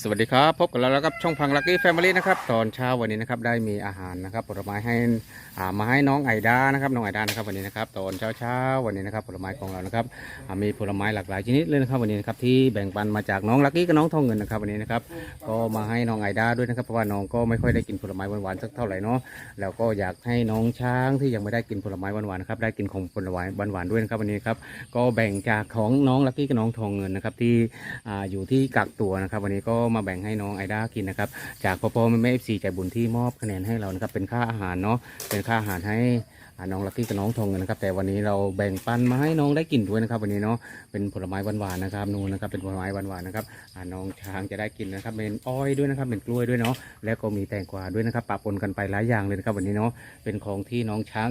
สวัสดีครับพบกับเราแล้วครับช่องพังลักกี้แฟมิลี่นะครับตอนเช้าวันนี้นะครับได้มีอาหารนะครับผลไม้ให้อ่ามาให้น้องไอดานะครับน้องไอดานะครับวันนี้นะครับตอนเช้าเช้าวันนี้นะครับผลไม้ของเรานะครับอ่ามีผลไม้หลากหลายชนิดเลยนะครับวันนี้นะครับที่แบ่งปันมาจากน้องลักกี้กับน้องทองเงินนะครับวันนี้นะครับก็มาให้น้องไอดาด้วยนะครับเพราะว่าน้องก็ไม่ค่อยได้กินผลไม้หวานๆสักเท่าไหร่เนาะแล้วก็อยากให้น้องช้างที่ยังไม่ได้กินผลไม้หวานๆนะครับได้กินของผลไม้หวานๆด้วยนะครับวันนี้ครับก็แบ่งจากของน้องลักกี้กับน้องทองเงินนะครับที่อ่าอยู่ที่กักตัวนะครับวันนี้ก็มาแบ่งให้น้องไอด้ากินนะครับ จากพ่อพ่อแม่แม่เอฟซีใจบุญที่มอบคะแนนให้เรานะครับ เป็นค่าอาหารเนาะเป็นค่าอาหารให้น้องลักกี้กับน้องทองนะครับ แต่วันนี้เราแบ่งปันมาให้น้องได้กินด้วยนะครับ วันนี้เนาะเป็นผลไม้หวานๆนะครับนูนนะครับเป็นผลไม้หวานๆนะครับน้องช้างจะได้กินนะครับเป็นอ้อยด้วยนะครับเป็นกล้วยด้วยเนาะแล้วก็มีแตงกวาด้วยนะครับปะปนกันไปหลายอย่างเลยนะครับ วันนี้เนาะเป็นของที่น้องช้าง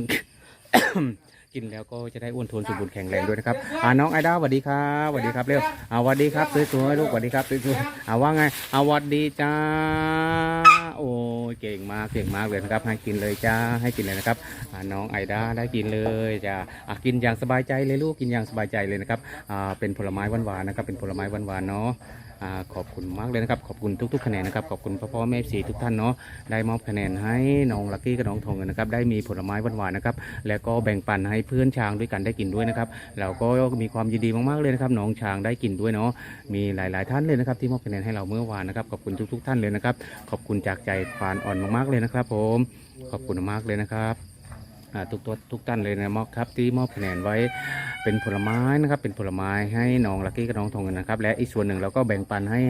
กินแล้วก็จะได้อ้วนทวนสมบูรณ์แข็งแรงด้วยนะครับอ่าน้องไอด้าสวัสดีครับสวัสดีครับเร็วอ่าสวัสดีครับสวยๆลูกสวัสดีครับสวยๆอ่าว่าไงอ่าสวัสดีจ้าโอ้ยเก่งมากเก่งมากเลยนะครับให้กินเลยจ้าให้กินเลยนะครับอ่าน้องไอด้าได้กินเลยจ้าอ่ากินอย่างสบายใจเลยลูกกินอย่างสบายใจเลยนะครับอ่าเป็นผลไม้หวานๆนะครับเป็นผลไม้หวานๆเนาะอ่า ขอบคุณมากเลยนะครับ ขอบคุณทุกๆคะแนนนะครับ ขอบคุณพ่อพ่อแม่สีทุกท่านเนาะ ได้มอบคะแนนให้น้องลักกี้กับน้องทองนะครับ ได้มีผลไม้หวานๆนะครับ แล้วก็แบ่งปันให้เพื่อนช้างด้วยกันได้กินด้วยนะครับ เราก็มีความยินดีมากๆเลยนะครับ น้องช้างได้กินด้วยเนาะ มีหลายๆท่านเลยนะครับ ที่มอบคะแนนให้เราเมื่อวานนะครับ ขอบคุณทุก ๆ ท่านเลยนะครับ ขอบคุณจากใจฟานอ่อนมากๆเลยนะครับ ผม ขอบคุณมากเลยนะครับ ทุกตัวทุกท่านเลยนะมอบครับที่มอบคะแนนไว้เป็นผลไม้นะครับ เป็นผลไม้ให้น้องลักกี้กับน้องทองเงินนะครับ และอีกส่วนหนึ่งเราก็แบ่งปันให้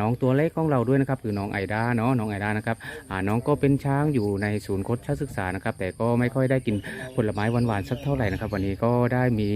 น้องตัวเล็กของเราด้วยนะครับ คือน้องไอด้าเนาะน้องไอด้านะครับน้องก็เป็นช้างอยู่ในศูนย์โคชศึกษานะครับ แต่ก็ไม่ค่อยได้กินผลไม้หวานๆสักเท่าไหร่นะครับ วันนี้ก็ได้มี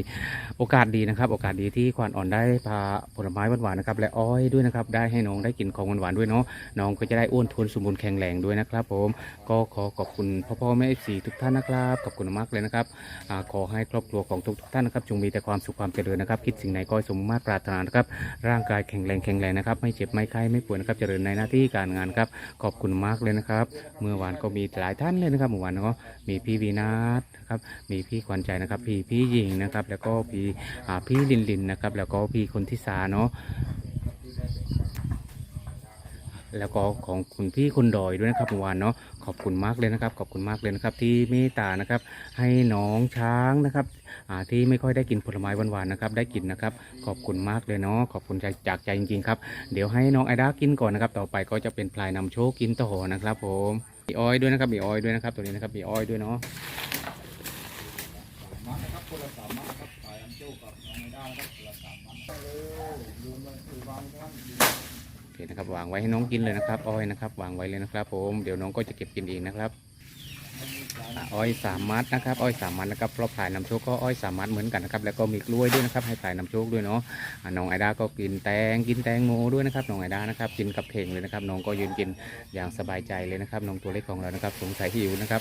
โอกาสดีนะครับ โอกาสดีที่ควานอ่อนได้พาผลไม้หวานๆนะครับ และอ้อยด้วยนะครับ ได้ให้น้องได้กินของหวานๆด้วยเนาะน้องก็จะได้อ้วนทวนสมบูรณ์แข็งแรงด้วยนะครับ ผมก็ขอขอบคุณพ่อพ่อแม่สีทุกท่านนะครับขอบคุณมากเลยนะครับอขอให้ครอบครัวของทุกท่านนะครับจงมีแต่ความสุขความเจริญนะครับ คิดสิ่งไหนก็สมมาตรปรารถนานะครับ ร่างกายแข็งแรงแข็งแรงนะครับ ไม่เจ็บไม่ไข้ไม่ป่วยนะครับ เจริญในหน้าที่การงานครับ ขอบคุณมากเลยนะครับ เมื่อวานก็มีหลายท่านเลยนะครับเมื่อวานเนาะมีพี่วีนาทนะครับ มีพี่ขวัญใจนะครับ พี่พี่หญิงนะครับ แล้วก็พี่พี่ลินลินนะครับ แล้วก็พี่คนที่สาเนาะ แล้วก็ของคุณพี่คุณดอยด้วยนะครับเมื่อวานเนาะขอบคุณมากเลยนะครับ ขอบคุณมากเลยนะครับ ที่เมตตานะครับ ให้น้องช้างนะครับที่ไม่ค่อยได้กินผลไม้หวานๆนะครับ ได้กินนะครับ ขอบคุณมากเลยเนาะขอบคุณจากจากใจจริงๆครับเดี๋ยวให้น้องไอด้ากินก่อนนะครับ ต่อไปก็จะเป็นพลายนำโชคกินต่อนะครับ ผมมีอ้อยด้วยนะครับมีอ้อยด้วยนะครับ ตัวนี้นะครับมีอ้อยด้วยเนาะมาครับคนละสามมาครับสายอันโจ้กับน้องไม่ได้นะครับ นะครับวางไว้ให้น้องกินเลยนะครับอ้อยนะครับ วางไว้เลยนะครับ ผมเดี๋ยวน้องก็จะเก็บกินเองนะครับ อ้อยสามมัดนะครับอ้อยสามมัดนะครับเพราะพลายนำโชคก็อ้อยสามมัดเหมือนกันนะครับแล้วก็มีกล้วยด้วยนะครับให้พลายนำโชคด้วยเนาะน้องไอด้าก็กินแตงกินแตงโมด้วยนะครับน้องไอด้านะครับกินกับเข่งเลยนะครับน้องก็ยืนกินอย่างสบายใจเลยนะครับน้องตัวเล็กของเรานะครับสงสัยหิวนะครับ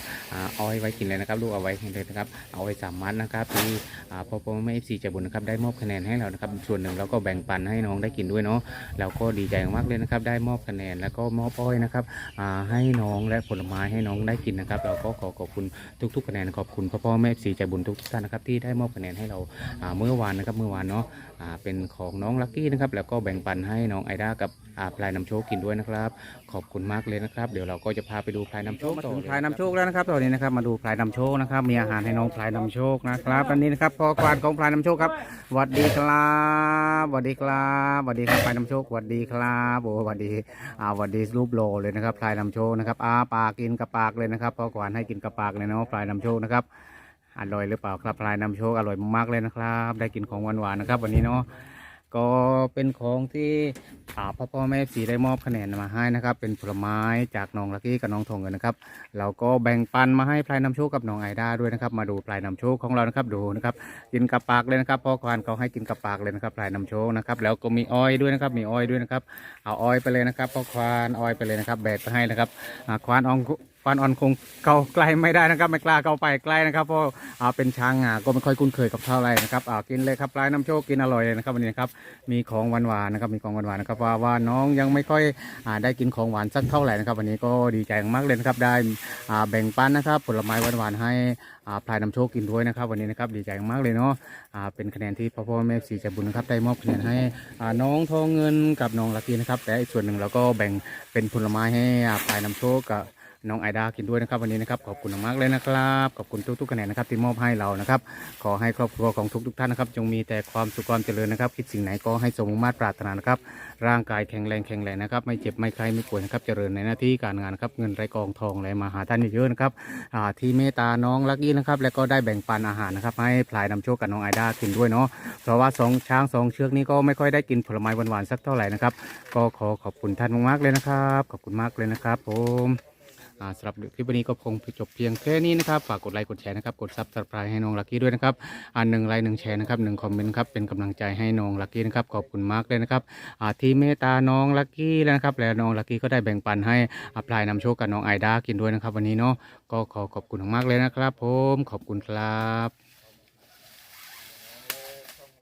อ้อยไว้กินเลยนะครับลูกเอาไว้กินเลยนะครับเอาไว้สามมัดนะครับที่อ่าพ่อพ่อแม่เอฟซีใจบุญนะครับได้มอบคะแนนให้เรานะครับส่วนหนึ่งเราก็แบ่งปันให้น้องได้กินด้วยเนาะเราก็ดีใจมากเลยนะครับได้มอบคะแนนแล้วก็มอบอ้อยนะครับอ่าให้น้องและผลไม้ให้น้องได้กินนะครับ เราก็ขอขอบคุณทุกๆคะแนนขอบคุณพ่อพ่อแม่สีใจบุญทุกท่านนะครับที่ได้มอบคะแนนให้เราเมื่อวานนะครับเมื่อวานเนาะ เป็นของน้องลักกี้นะครับ แล้วก็แบ่งปันให้น้องไอด้ากับอ่าพลายนำโชคกินด้วยนะครับ ขอบคุณมากเลยนะครับ เดี๋ยวเราก็จะพาไปดูพลายนำโชคมาถึงพลายนำโชคแล้วนะครับตอนนี้นะครับมาดูพลายนำโชคนะครับ มีอาหารให้น้องพลายนำโชคนะครับอันนี้นะครับพอกวานของพลายนำโชคครับสวัสดีครับสวัสดีครับสวัสดีครับพลายนำโชคสวัสดีครับโอ้สวัสดีอ่าสวัสดีรูปโลเลยนะครับพลายนำโชคนะครับอาปากกินกับปากเลยนะครับพอกวานให้กินกับปากเลยเนาะพลายนำโชคนะครับ อร่อยหรือเปล่าครับพลายนำโชคอร่อยมากๆเลยนะครับ ได้กินของหวานๆนะครับ วันนี้เนาะก็เป็นของที่อ่าพ่อพ่อแม่สีได้มอบคะแนนมาให้นะครับ เป็นผลไม้จากน้องลักกี้กับน้องทงกันนะครับ เราก็แบ่งปันมาให้พลายนำโชคกับน้องไอด้าด้วยนะครับ มาดูพลายนำโชคของเรานะครับดูนะครับ กินกับปากเลยนะครับพ่อควานเขาให้กินกับปากเลยนะครับพลายนำโชคนะครับ แล้วก็มีอ้อยด้วยนะครับ มีอ้อยด้วยนะครับ เอาอ้อยไปเลยนะครับพ่อควานอ้อยไปเลยนะครับแบกไปให้นะครับควานออง ปานออนคงเข้าใกล้ไม่ได้นะครับ ไม่กล้าเข้าไปใกล้นะครับเพราะอ่าเป็นช้างอะก็ไม่ค่อยคุ้นเคยกับเท่าไหร่นะครับอ่ากินเลยครับปลายน้ำโชคกินอร่อยเลยนะครับวันนี้นะครับมีของหวานหวานนะครับมีของหวานหวานนะครับว่าว่าน้องยังไม่ค่อยอ่าได้กินของหวานสักเท่าไหร่นะครับ วันนี้ก็ดีใจมากเลยนะครับได้อ่าแบ่งปันนะครับ ผลไม้หวานหวานให้อ่าพลายน้ำโชคกินด้วยนะครับ วันนี้นะครับดีใจมากเลยเนาะอ่าเป็นคะแนนที่พ่อพ่อแม่สีใจบุญนะครับได้มอบคะแนนให้อ่าน้องทองเงินกับน้องลักกี้นะครับแต่อีกส่วนหนึ่งเราก็แบ่งเป็นผลไม้ให้อ่าพลายน้ำโชคกับ น้องไอดากินด้วยนะครับวันนี้นะครับขอบคุณมากเลยนะครับขอบคุณทุกๆคะแนนนะครับที่มอบให้เรานะครับขอให้ครอบครัวของทุกๆท่านนะครับ จงมีแต่ความสุขความเจริญนะครับ คิดสิ่งไหนก็ให้สมมาตรปรารถนานะครับ ร่างกายแข็งแรงแข็งแรงนะครับ ไม่เจ็บไม่ไข้ไม่ป่วยนะครับ เจริญในหน้าที่การงานนะครับเงินไรกองทองไหลมาหาท่านเยอะๆนะครับที่เมตตาน้องลักกี้นะครับ แล้วก็ได้แบ่งปันอาหารนะครับ ให้พลายนำโชคกับน้องไอดากินด้วยเนาะเพราะว่าสองช้างสองเชือกนี้ก็ไม่ค่อยได้กินผลไม้หวานๆสักเท่าไหร่นะครับก็ขอขอบคุณท่านมากๆเลยนะครับ ขอบคุณมากเลยนะครับผม สำหรับคลิปวันนี้ก็คงจบเพียงแค่นี้นะครับ ฝากกดไลค์กดแชร์นะครับ กดซับสไครต์ให้น้องลักกี้ด้วยนะครับอ่าหนึ่งไลค์หนึ่งแชร์นะครับหนึ่งคอมเมนต์ครับเป็นกำลังใจให้น้องลักกี้นะครับ ขอบคุณมากเลยนะครับอ่าที่เมตตาน้องลักกี้แล้วนะครับ แล้วน้องลักกี้ก็ได้แบ่งปันให้อัพลายนำโชคกับน้องไอดากินด้วยนะครับ วันนี้เนาะก็ขอขอบคุณมากเลยนะครับ ผมขอบคุณครับ